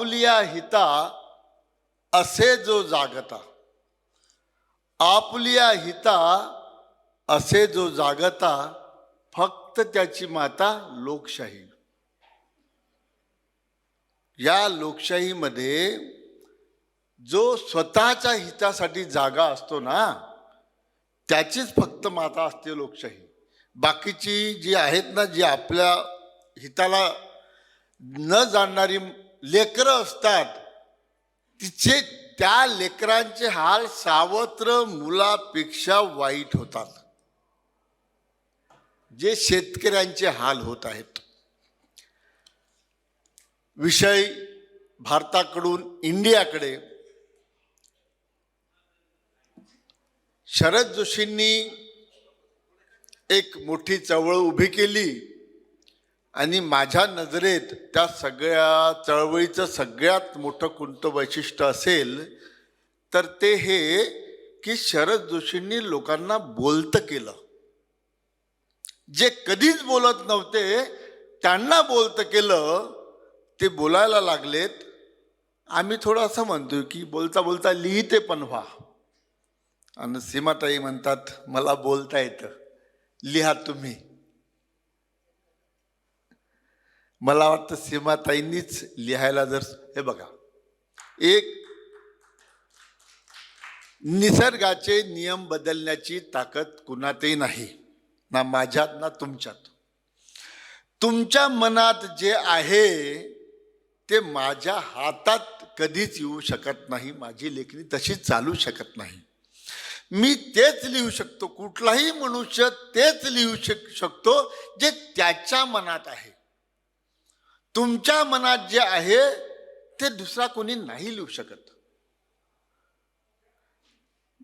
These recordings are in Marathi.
आपुलिया हिता असे जो जागता आपुलिया हिता असे जो जागता फक्त त्याची माता लोकशाही. या लोकशाहीमध्ये जो स्वतःच्या हितासाठी जागा असतो ना त्याचीच फक्त माता असते लोकशाही. बाकीची जी आहेत ना जी आपल्या हिताला न जाणणारी लेकरं असतात. तिचे त्या लेकरांचे हाल सावत्र मुलापेक्षा वाईट होतात. जे शेतकऱ्यांचे हाल होत आहेत. विषय भारताकडून इंडियाकडे. शरद जोशींनी एक मोठी चळवळ उभी केली. आणि माझ्या नजरेत त्या सगळ्या चळवळीचं सगळ्यात मोठं कोणतं वैशिष्ट्य असेल तर ते हे की शरद जोशींनी लोकांना बोलतं केलं. जे कधीच बोलत नव्हते त्यांना बोलतं केलं ते बोलायला लागलेत. आम्ही थोडं असं म्हणतो की बोलता बोलता लिहिते पण व्हा. आणि सीमाताई म्हणतात मला बोलता येतं. लिहा तुम्ही. मला वाटतं सीमाताईंनीच लिहायला जर हे बघा. एक निसर्गाचे नियम बदलण्याची ताकद कुणातही नाही. ना माझ्यात ना तुमच्यात. तुमच्या मनात जे आहे ते माझ्या हातात कधीच येऊ शकत नाही. माझी लेखणी तशी चालू शकत नाही. मी तेच लिहू शकतो. कुठलाही मनुष्य तेच लिहू शक शकतो जे त्याच्या मनात आहे. तुमच्या मनात जे आहे ते दुसरा कोणी नाही लिहू शकत.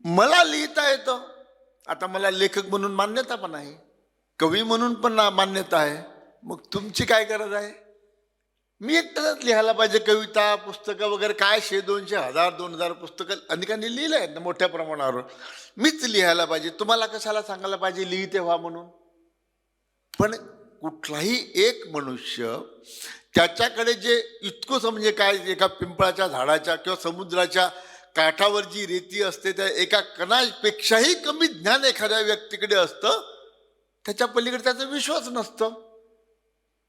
मला लिहिता येतं. आता मला लेखक म्हणून मान्यता पण आहे. कवी म्हणून पण मान्यता आहे. मग तुमची काय गरज आहे? मी एकट्याच लिहायला पाहिजे. कविता पुस्तकं वगैरे काय शे? दोनशे हजार दोन हजार पुस्तकं अनेकांनी लिहिलं आहेत ना मोठ्या प्रमाणावर. मीच लिहायला पाहिजे. तुम्हाला कशाला सांगायला पाहिजे? लिहिते व्हा म्हणून. पण कुठलाही एक मनुष्य त्याच्याकडे जे इतकंच म्हणजे काय एका पिंपळाच्या झाडाच्या किंवा समुद्राच्या काठावर जी रेती असते त्या एका कणापेक्षाही कमी ज्ञान एखाद्या व्यक्तीकडे असतं त्याच्या पलीकडे त्याचा विश्वास नसतं.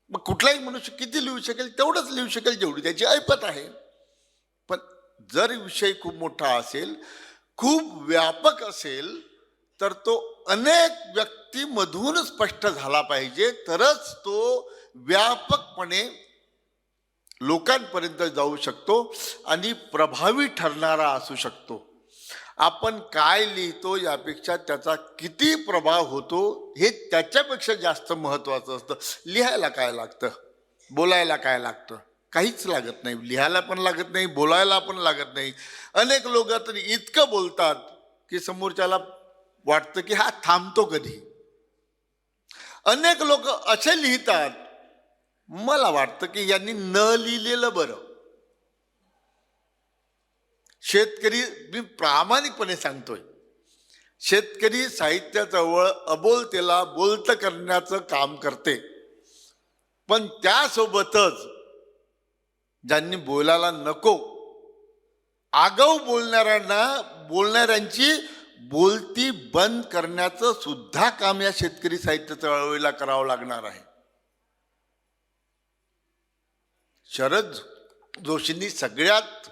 मग कुठलाही मनुष्य किती लिहू शकेल तेवढंच लिहू शकेल जेवढी त्याची ऐपत आहे. पण जर विषय खूप मोठा असेल खूप व्यापक असेल तर तो अनेक व्यक्तीमधून स्पष्ट झाला पाहिजे. तरच तो व्यापकपणे लोकांपर्यंत जाऊ शकतो आणि प्रभावी ठरणारा असू शकतो. आपण काय लिहितो यापेक्षा त्याचा किती प्रभाव होतो हे त्याच्यापेक्षा जास्त महत्त्वाचं असतं. लिहायला काय लागतं? बोलायला काय लागतं? काहीच लागत नाही. लिहायला पण लागत नाही बोलायला पण लागत नाही. अनेक लोक तर इतकं बोलतात की समोरच्याला वाटतं की हा थांबतो कधी? अनेक लोक असे लिहितात मला वाटतं की यांनी न लिहिलेलं बरं. शेतकरी मी प्रामाणिकपणे सांगतोय शेतकरी साहित्याजवळ अबोलतेला बोलतं करण्याचं काम करते. पण त्यासोबतच ज्यांनी बोलायला नको आगाऊ बोलणाऱ्यांना बोलणाऱ्यांची बोलती बंद करण्याचं सुद्धा काम या शेतकरी साहित्य चळवळीला करावं लागणार आहे. शरद जोशींनी सगळ्यात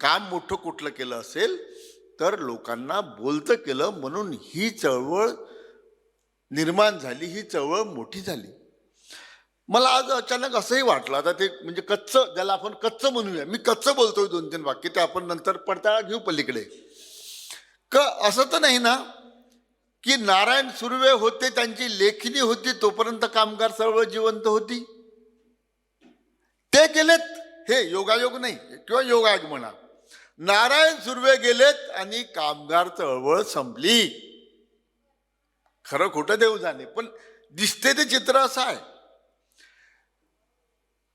काम मोठं कुठलं केलं असेल तर लोकांना बोलतं केलं म्हणून ही चळवळ निर्माण झाली ही चळवळ मोठी झाली. मला आज अचानक असंही वाटलं आता ते म्हणजे कच्चं ज्याला आपण कच्चं म्हणूया मी कच्चं बोलतोय दोन तीन वाक्य ते आपण नंतर पडताळा घेऊ पलीकडे. क असं तर नाही ना? की नारायण सुर्वे होते त्यांची लेखणी होती तोपर्यंत कामगार चळवळ जिवंत होती? ते गेलेत हे योगायोग नाही किंवा योगायोग म्हणा. नारायण सुर्वे गेलेत आणि कामगार चळवळ संपली. खरं खोटं देऊ जाणे पण दिसते ते चित्र असं आहे.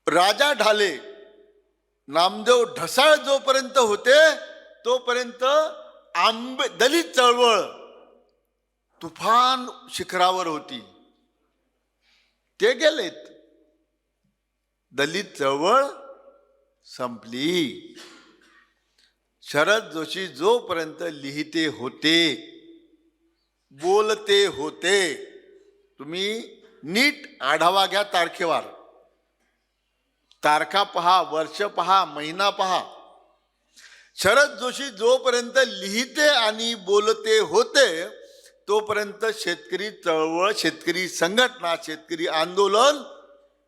राजा ढाले नामदेव ढसाळ जोपर्यंत होते तोपर्यंत आंबे दलित चळवळ तुफान शिखरावर होती. ते गेलेत. दलित चळवळ संपली. शरद जोशी जोपर्यंत लिहिते होते बोलते होते तुम्ही नीट आढावा घ्या तारखेवार. तारखा पहा वर्ष पहा महिना पहा. शरद जोशी जोपर्यंत लिहिते आणि बोलते होते तोपर्यंत शेतकरी चळवळ शेतकरी संघटना शेतकरी आंदोलन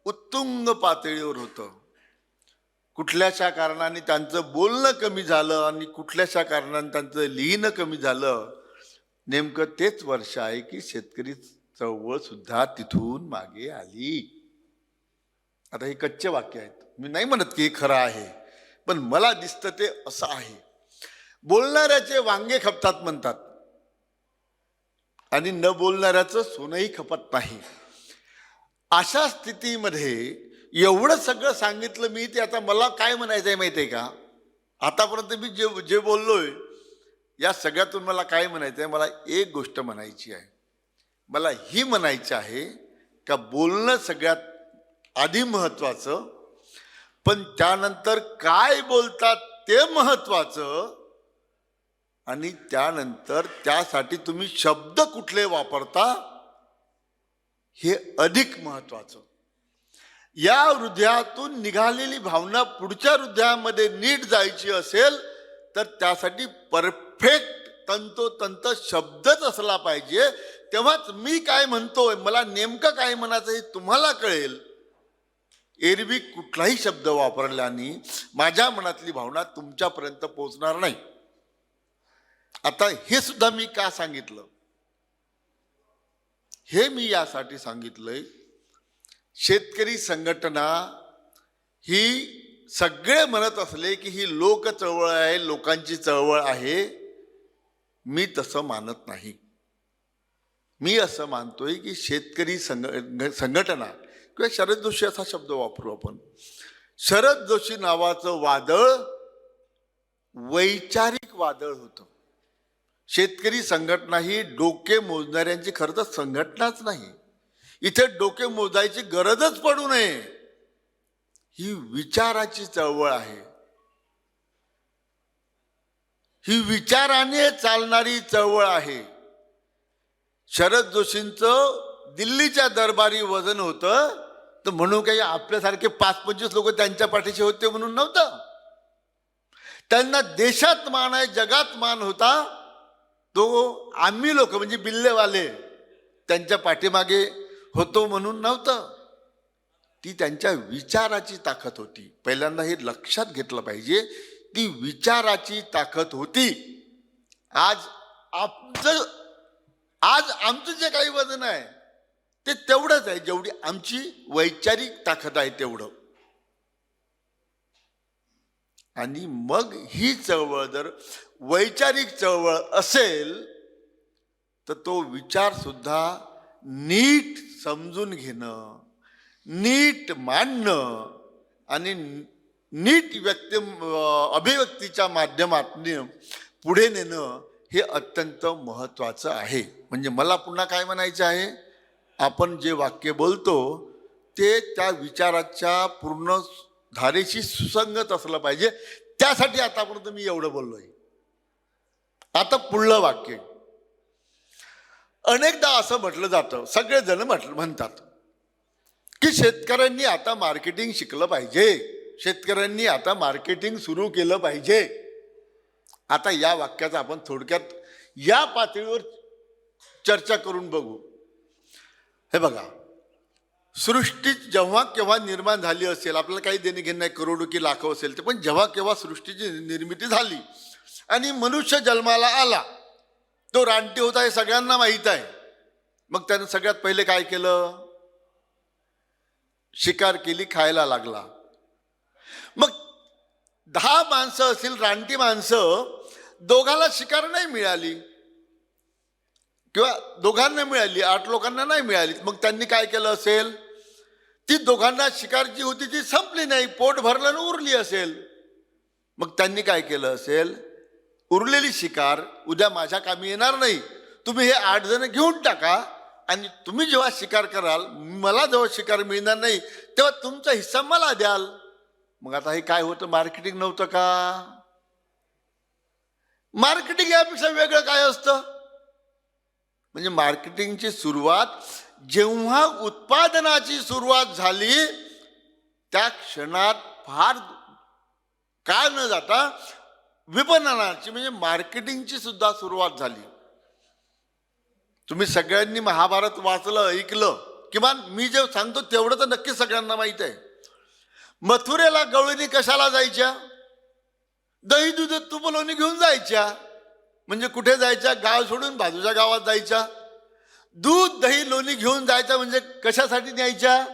उत्तुंग पातळीवर होतं. कुठल्याशा कारणाने त्यांचं बोलणं कमी झालं आणि कुठल्याशा कारणाने त्यांचं लिहिणं कमी झालं नेमकं तेच वर्ष आहे की शेतकरी चळवळ सुद्धा तिथून मागे आली. आता हे कच्चे वाक्य आहेत. मी नाही म्हणत की हे खरं आहे. पण मला दिसतं ते असं आहे. बोलणाऱ्याचे वांगे खपतात म्हणतात. आणि न बोलणाऱ्याचं सोनंही खपत नाही. अशा स्थितीमध्ये एवढं सगळं सांगितलं मी ते आता मला काय म्हणायचं आहे माहिती आहे का? आतापर्यंत मी जे जे बोललोय या सगळ्यातून मला काय म्हणायचं आहे? मला एक गोष्ट म्हणायची आहे. मला ही म्हणायची आहे का बोलणं सगळ्यात आधी महत्त्वाचं पण त्यानंतर काय बोलतात ते महत्वाचं? आणि त्यानंतर त्यासाठी तुम्ही शब्द कुठले वापरता? हे अधिक महत्वाचं. या हृदयातून निघालेली भावना पुढच्या हृदयामध्ये नीट जायची असेल तर त्यासाठी परफेक्ट तंतोतंत शब्दच असला पाहिजे. तेव्हाच मी काय म्हणतोय मला नेमकं काय म्हणायचं हे तुम्हाला कळेल. एरवी कुठलाही शब्द वापरल्याने माझ्या मनातली भावना तुमच्यापर्यंत पोहोचणार नाही. आता हे सुद्धा मी का सांगितलं? हे मी यासाठी सांगितलंय शेतकरी संघटना ही सगळे म्हणत असले की ही लोक चळवळ आहे लोकांची चळवळ आहे. मी तसं मानत नाही. मी असं मानतोय की शेतकरी संघ संघटना किंवा शरद जोशी असा शब्द वापरू आपण. शरद जोशी नावाचं वादळ वैचारिक वादळ होतं. शेतकरी संघटना ही डोके मोजणाऱ्यांची खरं तर संघटनाच नाही. इथे डोके मोजायची गरजच पडू नये. ही विचाराची चळवळ आहे. ही विचाराने चालणारी चळवळ आहे. शरद जोशींचं दिल्लीच्या दरबारी वजन होतं तर म्हणून काही आपल्यासारखे पाच पंचवीस लोक त्यांच्या पाठीशी होते म्हणून नव्हतं. त्यांना देशात मान आहे जगात मान होता. तो आम्ही लोक म्हणजे बिल्लेवाले त्यांच्या पाठीमागे होतो म्हणून नव्हतं. ती त्यांच्या विचाराची ताकद होती. पहिल्यांदा हे लक्षात घेतलं पाहिजे ती विचाराची ताकद होती. आज आमचं आज आमचं जे काही वजन आहे ते तेवढंच आहे जेवढी आमची वैचारिक ताकद आहे तेवढं. आणि मग ही चळवळ जर वैचारिक चळवळ असेल तर तो विचार सुद्धा नीट समजून घेणं नीट मांडणं आणि नीट व्यक्ती अभिव्यक्तीच्या माध्यमातून पुढे नेणं हे अत्यंत महत्त्वाचं आहे. म्हणजे मला पुन्हा काय म्हणायचं आहे? आपण जे वाक्य बोलतो ते त्या विचाराच्या पूर्ण धारेशी सुसंगत असलं पाहिजे. त्यासाठी आतापर्यंत मी एवढं बोललो आहे आता पुढलं वाक्य. अनेकदा असं म्हटलं जातं सगळेजण म्हटलं म्हणतात की शेतकऱ्यांनी आता मार्केटिंग शिकलं पाहिजे. शेतकऱ्यांनी आता मार्केटिंग सुरू केलं पाहिजे. आता या वाक्याचा आपण थोडक्यात या पातळीवर चर्चा करून बघू. हे बघा. सृष्टी जेव्हा केव्हा निर्माण झाली असेल आपल्याला काही देणे घेणे नाही करोडो की लाखो असेल ते पण जेव्हा केव्हा सृष्टीची निर्मिती झाली आणि मनुष्य जन्माला आला तो रानटी होता हे सगळ्यांना माहीत आहे. मग त्यानं सगळ्यात पहिले काय केलं? शिकार केली खायला लागला. मग दहा माणसं असतील रानटी माणसं दोघाला शिकार नाही मिळाली. किंवा दोघांना मिळाली आठ लोकांना नाही मिळाली मग त्यांनी काय केलं असेल? ती दोघांना शिकार जी होती ती संपली नाही पोट भरलं आणि उरली असेल. मग त्यांनी काय केलं असेल? उरलेली शिकार उद्या माझ्या कामी येणार नाही. तुम्ही हे आठ जण घेऊन टाका आणि तुम्ही जेव्हा शिकार कराल मला जेव्हा शिकार मिळणार नाही तेव्हा तुमचा हिस्सा मला द्याल. मग आता हे काय होतं? मार्केटिंग नव्हतं का? मार्केटिंग यापेक्षा वेगळं काय असतं? म्हणजे मार्केटिंगची सुरुवात जेव्हा उत्पादनाची सुरुवात झाली त्या क्षणात फार काय न जाता विपणनाची म्हणजे मार्केटिंगची सुद्धा सुरुवात झाली. तुम्ही सगळ्यांनी महाभारत वाचलं ऐकलं किंवा मी जे सांगतो तेवढं तर नक्की सगळ्यांना माहीत आहे. मथुरेला गवळणी कशाला जायच्या? दही दूध तूप घेऊन जायच्या? म्हणजे कुठे जायच्या? गाव सोडून बाजूच्या गावात जायच्या. दूध दही लोणी घेऊन जायच्या म्हणजे कशासाठी न्यायच्या?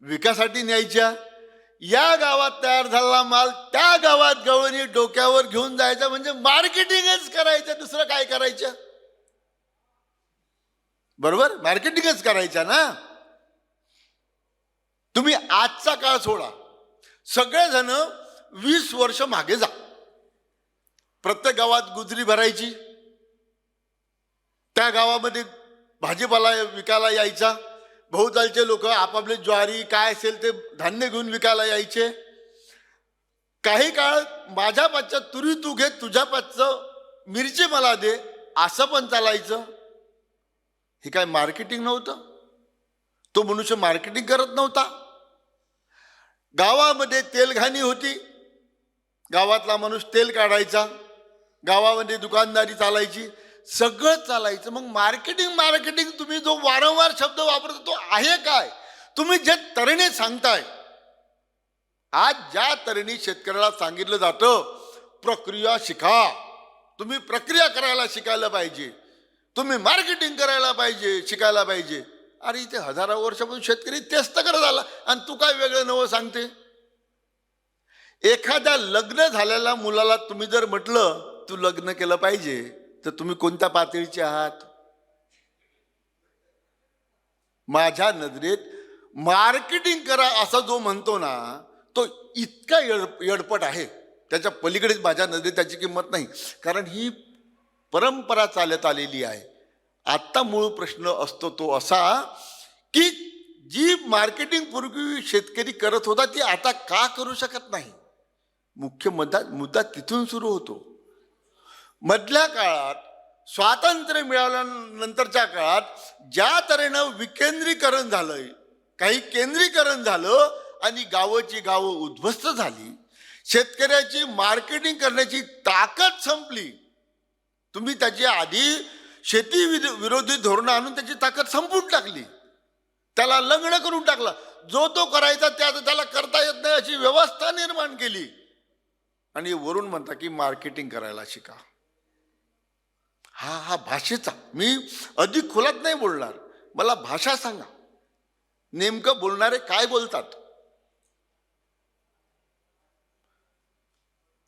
विकासाठी न्यायच्या. या गावात तयार झालेला माल त्या गावात गवळणी डोक्यावर घेऊन जायचा म्हणजे मार्केटिंगच करायचं. दुसरं काय करायचं? बरोबर? मार्केटिंगच करायचं ना? तुम्ही आजचा काळ सोडा. सगळेजण वीस वर्ष मागे जा. प्रत्येक गावात गुजरी भरायची. त्या गावामध्ये भाजीपाला विकायला यायचा. बहुतालचे लोक आपापले ज्वारी काय असेल ते धान्य घेऊन विकायला यायचे. काही काळ माझ्या पाचच्या तुरी तू घे तुझ्या पाचचं मिरची मला दे असं पण चालायचं. हे काय मार्केटिंग नव्हतं? तो मनुष्य मार्केटिंग करत नव्हता. गावामध्ये तेलघाणी होती. गावातला माणूस तेल काढायचा. गावामध्ये दुकानदारी चालायची सगळं चालायचं. मग मार्केटिंग मार्केटिंग तुम्ही जो वारंवार शब्द वापरतो तो आहे काय? तुम्ही जे तऱ्हेने सांगताय. आज ज्या तऱ्हेने शेतकऱ्याला सांगितलं जातं प्रक्रिया शिका. तुम्ही प्रक्रिया करायला शिकायला पाहिजे. तुम्ही मार्केटिंग करायला पाहिजे शिकायला पाहिजे. अरे इथे हजारो वर्षापासून शेतकरी तेच तर करत आला. आणि तू काय वेगळं नवं सांगते? एखाद्या लग्न झालेल्या मुलाला तुम्ही जर म्हटलं तू लग्न केलं पाहिजे तर तुम्ही कोणत्या पातळीचे आहात? माझ्या नजरेत मार्केटिंग करा असा जो म्हणतो ना तो इतका येड यडपट आहे. त्याच्या पलीकडेच माझ्या नजरेत त्याची किंमत नाही. कारण ही परंपरा चालत आलेली आहे. आत्ता मूळ प्रश्न असतो तो असा की जी मार्केटिंग पूर्वी शेतकरी करत होता ती आता का करू शकत नाही? मुख्य मुद्दा मुद्दा तिथून सुरू होतो. मधल्या काळात स्वातंत्र्य मिळाल्यानंतरच्या काळात ज्या तऱ्हेनं विकेंद्रीकरण झालंय काही केंद्रीकरण झालं आणि गावाची गावं उद्ध्वस्त झाली शेतकऱ्याची मार्केटिंग करण्याची ताकद संपली. तुम्ही त्याची आधी शेती विरोधी धोरणं आणून त्याची ताकद संपून टाकली. त्याला लग्न करून टाकला. जो तो करायचा त्या त्याला करता येत नाही अशी व्यवस्था निर्माण केली. आणि वरून म्हणता की मार्केटिंग करायला शिका. हा हा भाषेचा. मी अधिक खोलात नाही बोलणार. मला भाषा सांगा. नेमकं बोलणारे काय बोलतात?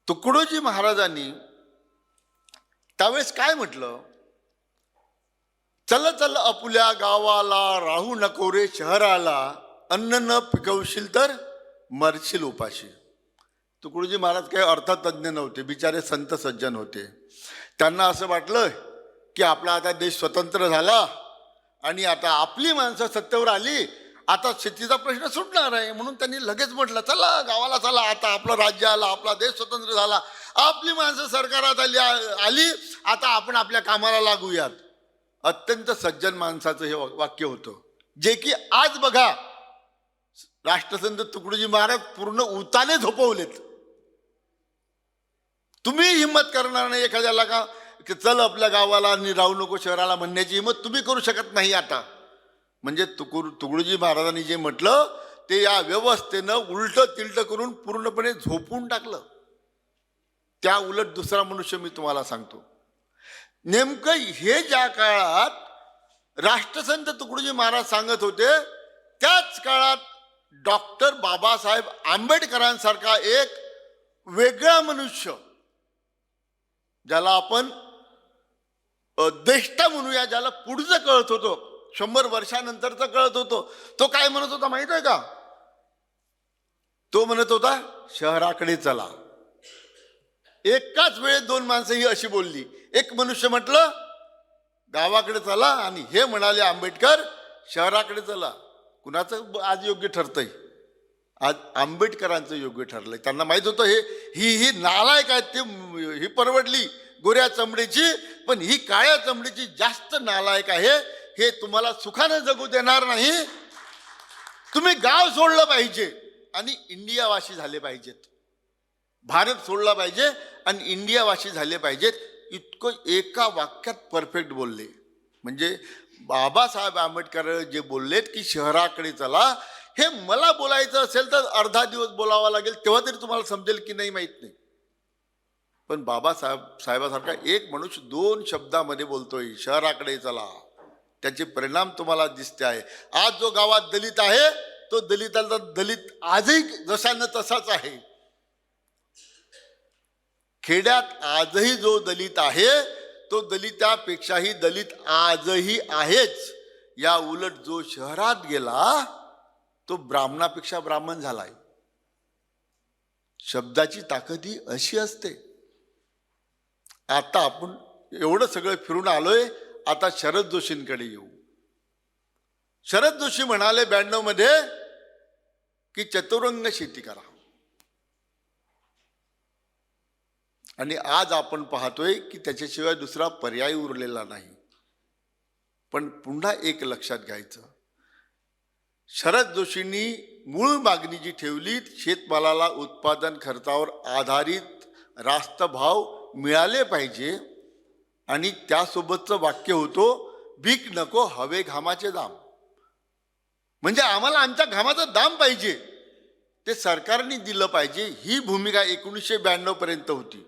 तुकडोजी महाराजांनी त्यावेळेस काय म्हटलं? चल चल आपुल्या गावाला राहू नको रे शहराला. अन्न न पिकवशील तर मरशील उपाशी. तुकडोजी महाराज काही अर्थतज्ञ नव्हते. बिचारे संत सज्जन होते. त्यांना असं वाटलं की आपला आता देश स्वतंत्र झाला आणि आता आपली माणसं सत्तेवर आली आता शेतीचा प्रश्न सुटणार आहे म्हणून त्यांनी लगेच म्हटलं चला गावाला चला आता आपलं राज्य आलं आपला देश स्वतंत्र झाला आपली माणसं सरकारात आली आली आता आपण आपल्या कामाला लागूयात. अत्यंत सज्जन माणसाचं हे वा- वाक्य होतं. जे की आज बघा राष्ट्रसंत तुकडोजी महाराज पूर्ण उताने झोपवलेत. तुम्ही हिंमत करणार नाही एखाद्याला का की चल आपल्या गावाला आणि राहू नको शहराला म्हणण्याची हिंमत तुम्ही करू शकत नाही आता. म्हणजे तुकुर तुकडोजी महाराजांनी जे म्हटलं ते या व्यवस्थेनं उलट तिलट करून पूर्णपणे झोपून टाकलं. त्या उलट दुसरा मनुष्य मी तुम्हाला सांगतो. नेमकं हे ज्या काळात राष्ट्रसंत तुकडोजी महाराज सांगत होते त्याच काळात डॉक्टर बाबासाहेब आंबेडकरांसारखा एक वेगळा मनुष्य ज्याला आपण देष्टा म्हणूया ज्याला पुढचं कळत होतो. शंभर वर्षानंतरचं कळत होतो. तो काय म्हणत होता माहीत आहे का? तो म्हणत होता शहराकडे चला. एकाच वेळेत दोन माणसं ही अशी बोलली. एक मनुष्य म्हटलं गावाकडे चला आणि हे म्हणाले आंबेडकर शहराकडे चला. कुणाचं आज योग्य ठरतंय? आज आंबेडकरांचं योग्य ठरलंय. त्यांना माहीत होतं हे ही ही नालायक आहेत ते ही परवडली गोऱ्या चमडीची पण ही काळ्या चमडीची जास्त नालायक आहे हे तुम्हाला सुखानं जगू देणार नाही. तुम्ही गाव सोडलं पाहिजे आणि इंडियावासी झाले पाहिजेत. भारत सोडला पाहिजे आणि इंडियावासी झाले पाहिजेत. इतकं एका वाक्यात परफेक्ट बोलले. म्हणजे बाबासाहेब आंबेडकर जे बोललेत की शहराकडे चला हे मला बोलायचं असेल तर अर्धा दिवस बोलावा लागेल तेव्हा तरी तुम्हाला समजेल की नाही माहीत नाही. पण बाबासाहेब साहेबासारखा एक मनुष्य दोन शब्दामध्ये बोलतोय शहराकडे चला. त्याचे परिणाम तुम्हाला दिसते आहे. आज जो गावात दलित आहे तो दलिताचा दलित आजही जशानं तसाच आहे. खेड्यात आजही जो दलित आहे तो दलितापेक्षाही दलित आजही आहेच. या उलट जो शहरात गेला तो ब्राह्मणापेक्षा ब्राह्मण झालाय. शब्दाची ताकद ही अशी असते. आता आपण एवढं सगळं फिरून आलोय आता शरद जोशींकडे येऊ. शरद जोशी म्हणाले ब्याण्णवमध्ये की चतुरंग शेती करा. आणि आज आपण पाहतोय की त्याच्याशिवाय दुसरा पर्याय उरलेला नाही. पण पुन्हा एक लक्षात घ्यायचं. शरद जोशींनी मूळ मागणी जी ठेवली शेतमालाला उत्पादन खर्चावर आधारित रास्त भाव मिळाले पाहिजे आणि त्यासोबतचं वाक्य होतो भीक नको हवे घामाचे दाम. म्हणजे आम्हाला आमच्या घामाचं दाम पाहिजे. ते सरकारने दिलं पाहिजे. ही भूमिका एकोणीसशे ब्याण्णवपर्यंत होती.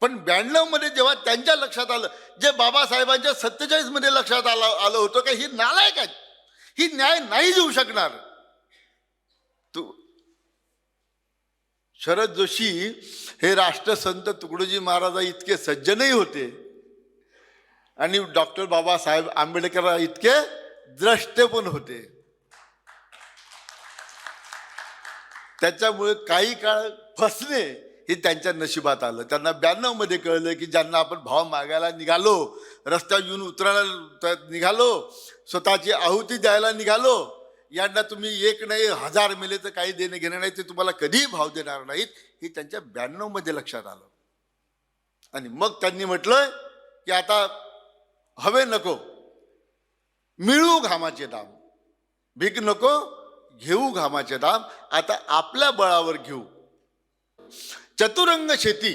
पण ब्याण्णवमध्ये जेव्हा त्यांच्या लक्षात आलं जे बाबासाहेबांच्या सत्तेचाळीसमध्ये लक्षात आलं आलं होतं का ही नालायक आहेत. ही न्याय नाही देऊ शकणार. तू शरद जोशी हे राष्ट्रसंत तुकडोजी महाराजा इतके सज्जनही होते. आणि डॉक्टर बाबासाहेब आंबेडकर इतके द्रष्टे पण होते. त्याच्यामुळे काही काळ फसणे हे त्यांच्या नशिबात आलं. त्यांना ब्याण्णवमध्ये कळलं की ज्यांना आपण भाव मागायला निघालो रस्त्यावर येऊन उतरायला निघालो स्वतःची आहुती द्यायला निघालो यांना तुम्ही एक नाही हजार मिले तर काही देणं घेणं नाही ते तुम्हाला कधीही भाव देणार नाहीत हे त्यांच्या ब्याण्णवमध्ये लक्षात आलं. आणि मग त्यांनी म्हटलं की आता हवे नको मिळू घामाचे दाम भीक नको घेऊ घामाचे दाम आता आपल्या बळावर घेऊ. चतुरंग शेती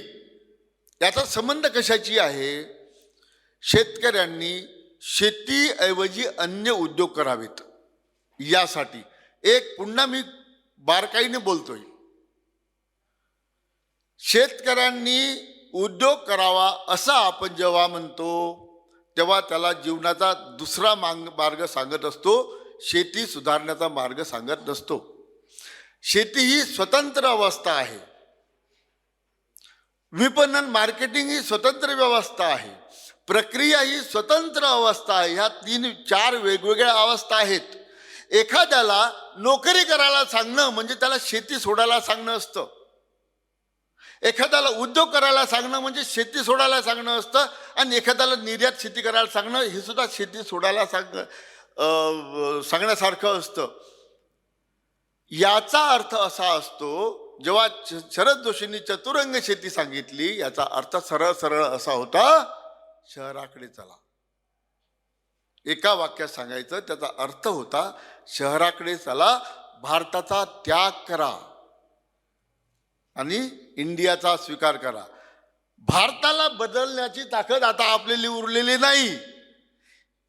याचा संबंध कशाची आहे? शेतकऱ्यांनी शेतीऐवजी अन्य उद्योग करावेत. यासाठी एक पुन्हा मी बारकाईने बोलतोय. शेतकऱ्यांनी उद्योग करावा असा आपण जेव्हा म्हणतो तेव्हा त्याला जीवनाचा दुसरा मांग मार्ग सांगत असतो शेती सुधारण्याचा मार्ग सांगत नसतो. शेती ही स्वतंत्र अवस्था आहे. विपणन मार्केटिंग ही स्वतंत्र व्यवस्था आहे. प्रक्रिया ही स्वतंत्र अवस्था आहे. ह्या तीन चार वेगवेगळ्या अवस्था आहेत. एखाद्याला नोकरी करायला सांगणं म्हणजे त्याला शेती सोडायला सांगणं असतं. एखाद्याला उद्योग करायला सांगणं म्हणजे शेती सोडायला सांगणं असतं. आणि एखाद्याला निर्यात शेती करायला सांगणं हे सुद्धा शेती सोडायला सांग सांगण्यासारखं असतं. याचा अर्थ असा असतो जेव्हा श- शरद जोशींनी चतुरंग शेती सांगितली याचा अर्थ सरळ सरळ असा होता शहराकडे चला. एका वाक्यात सांगायचं त्याचा अर्थ होता शहराकडे चला भारताचा त्याग करा. आणि इंडियाचा स्वीकार करा. भारताला बदलण्याची ताकद आता आपल्याली उरलेली नाही.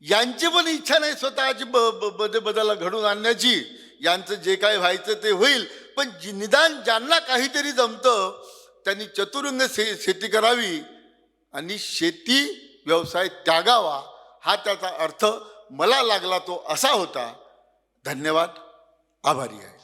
यांची पण इच्छा नाही स्वतःची ब ब- बदल घडून आणण्याची. यांचं जे काय व्हायचं ते होईल. पण जी- निदान ज्यांना काहीतरी जमतं त्यांनी चतुरंग से शेती करावी आणि शेती व्यवसाय त्यागावा हा त्याचा अर्थ मला लागला तो असा होता. धन्यवाद. आभारी आहे.